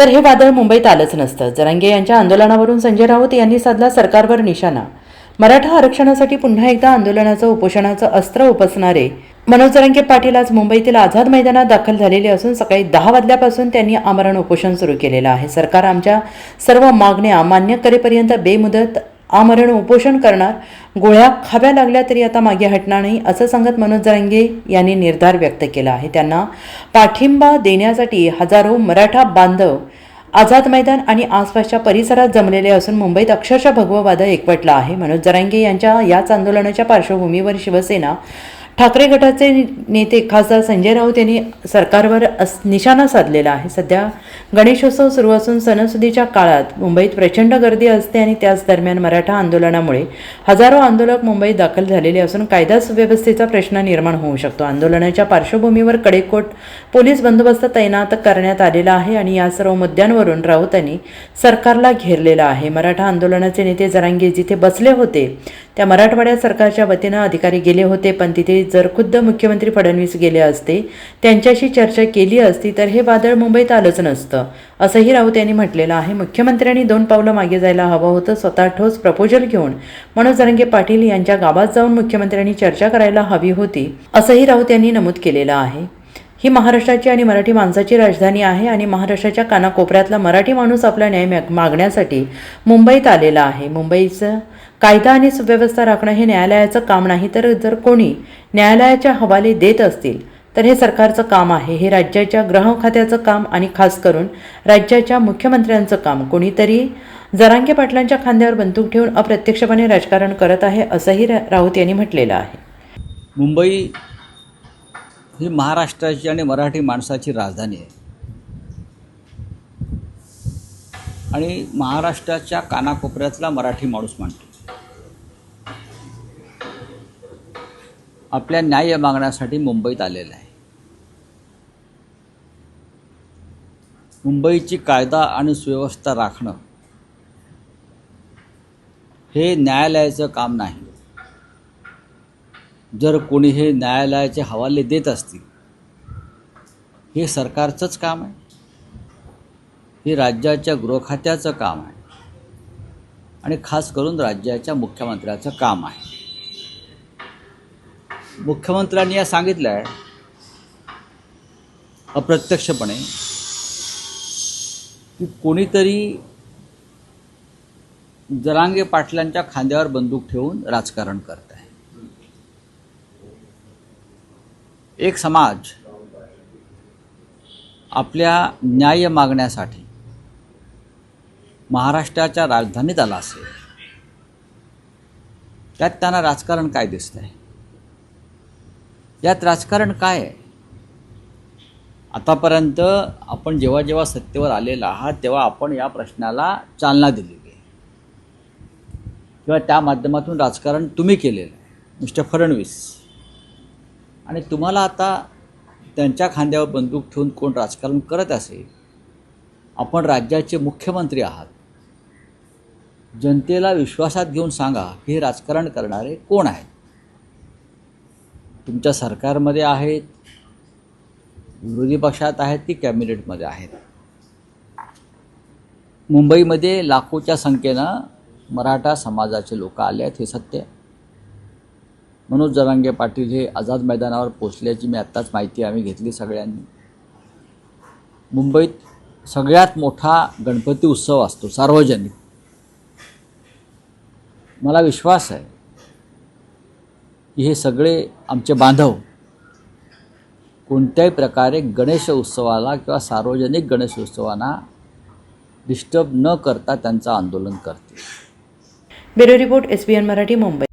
तर हे वादळ मुंबईत आलंच नसतं. जरांगे यांच्या आंदोलनावरून संजय राऊत यांनी साधला सरकारवर निशाणा. मराठा आरक्षणासाठी पुन्हा एकदा आंदोलनाचं उपोषणाचं अस्त्र उपसणारे मनोज जरांगे पाटील आज मुंबईतील आझाद मैदानात दाखल झालेले असून सकाळी दहा वाजल्यापासून त्यांनी आमरण उपोषण सुरू केलेलं आहे. सरकार आमच्या सर्व मागण्या मान्य करेपर्यंत बेमुदत आमरण उपोषण करणार गोळ्या खाव्या लागल्या तरी आता मागे हटणार नाही असं सांगत मनोज जरांगे यांनी निर्धार व्यक्त केला आहे. त्यांना पाठिंबा देण्यासाठी हजारो मराठा बांधव आझाद मैदान आणि आसपासच्या परिसरात जमलेले असून मुंबईत अक्षरशः भगवं वादळ एकवटलं आहे. मनोज जरांगे यांच्या याच आंदोलनाच्या पार्श्वभूमीवर शिवसेना ठाकरे गटाचे नेते खासदार संजय राऊत यांनी सरकारवर अस निशाणा साधलेला आहे. सध्या गणेशोत्सव सुरू असून सणासुदीच्या काळात मुंबईत प्रचंड गर्दी असते आणि त्याच दरम्यान मराठा आंदोलनामुळे हजारो आंदोलक मुंबईत दाखल झालेले असून कायदा सुव्यवस्थेचा प्रश्न निर्माण होऊ शकतो. आंदोलनाच्या पार्श्वभूमीवर कडेकोट पोलीस बंदोबस्त तैनात करण्यात आलेला आहे आणि या सर्व मुद्द्यांवरून राऊतांनी सरकारला घेरलेला आहे. मराठा आंदोलनाचे नेते जरांगे जिथे बसले होते त्या मराठवाड्यात सरकारच्या वतीनं अधिकारी गेले होते पण तिथे जर खुद्द मुख्यमंत्री फडणवीस गेले असते त्यांच्याशी चर्चा केली असती तर हे वादळ मुंबईत आलंच नसतं असंही राऊत यांनी म्हटलेलं आहे. मुख्यमंत्र्यांनी दोन पावलं मागे जायला हवं होतं स्वतः ठोस प्रपोजल घेऊन. मनोज जरंगे पाटील यांच्या गावात जाऊन मुख्यमंत्र्यांनी चर्चा करायला हवी होती असंही राऊत यांनी नमूद केलेलं आहे. ही महाराष्ट्राची आणि मराठी माणसाची राजधानी आहे आणि महाराष्ट्राच्या कानाकोपऱ्यातला मराठी माणूस आपला न्याय मागण्यासाठी मुंबईत आलेला आहे. मुंबईचं कायदा आणि सुव्यवस्था राखणं हे न्यायालयाचं काम नाही तर जर कोणी न्यायालयाच्या हवाले देत असतील तर हे सरकारचं काम आहे. हे राज्याच्या ग्रह खात्याचं काम आणि खास करून राज्याच्या मुख्यमंत्र्यांचं काम. कोणीतरी जरांगे पाटलांच्या खांद्यावर बंदूक ठेवून अप्रत्यक्षपणे राजकारण करत आहे असंही रा- राऊत यांनी म्हटलेलं आहे. मुंबई ही महाराष्ट्राची आणि मराठी माणसाची राजधानी आहे. आणि महाराष्ट्राच्या कानाकोपऱ्यातला मराठी माणूस मांडतो आपल्या न्याय मागण्यासाठी मुंबईत आलेला आहे. मुंबईची कायदा आणि सुव्यवस्था राखणं हे न्यायालयाचं काम नाही. जर कोणी हे न्यायालयाचे हवाले देत असतील हे सरकारचंच काम आहे. हे राज्याच्या गृहखात्याचं काम आहे. आणि खास करून राज्याच्या मुख्यमंत्र्याचं काम आहे. मुख्यमंत्र्यांनी या सांगितलं आहे अप्रत्यक्षपणे की कोणीतरी जरांगे पाटलांच्या खांद्यावर बंदूक ठेवून राजकारण करतं आहे एक समाज आपल्या न्याय मागण्यासाठी महाराष्ट्राच्या राजधानीत आला असेल त्यात त्यांना राजकारण काय दिसत आहे यात राजकारण काय आहे? आतापर्यंत आपण जेव्हा जेव्हा सत्तेवर आलेला आहात तेव्हा आपण या प्रश्नाला चालना दिलेली आहे. किंवा त्या माध्यमातून राजकारण तुम्ही केलेलं आहे. मिस्टर फडणवीस आणि तुम्हाला आता त्यांच्या खांद्यावर बंदूक ठेवून कोण राजकारण करत असेल? आपण राज्याचे मुख्यमंत्री आहात. जनतेला विश्वासात घेऊन सांगा की हे राजकारण करणारे कोण आहेत? तुमच्या सरकारमध्ये आहेत विरोधी पक्षात आहेत की कॅबिनेटमध्ये आहेत? मुंबईमध्ये लाखोच्या संख्येनं मराठा समाजाचे लोक आले आहेत हे सत्य आहे. मनोज जरांगे पाटील हे आझाद मैदानावर पोचल्याची मी आत्ताच माहिती आम्ही घेतली सगळ्यांनी. मुंबईत सगळ्यात मोठा गणपती उत्सव असतो सार्वजनिक. मला विश्वास आहे की हे सगळे आमचे बांधव कोणत्याही प्रकारे गणेश उत्सवाला किंवा सार्वजनिक गणेश उत्सवांना डिस्टर्ब न करता त्यांचं आंदोलन करते bureau report S Marathi Mumbai.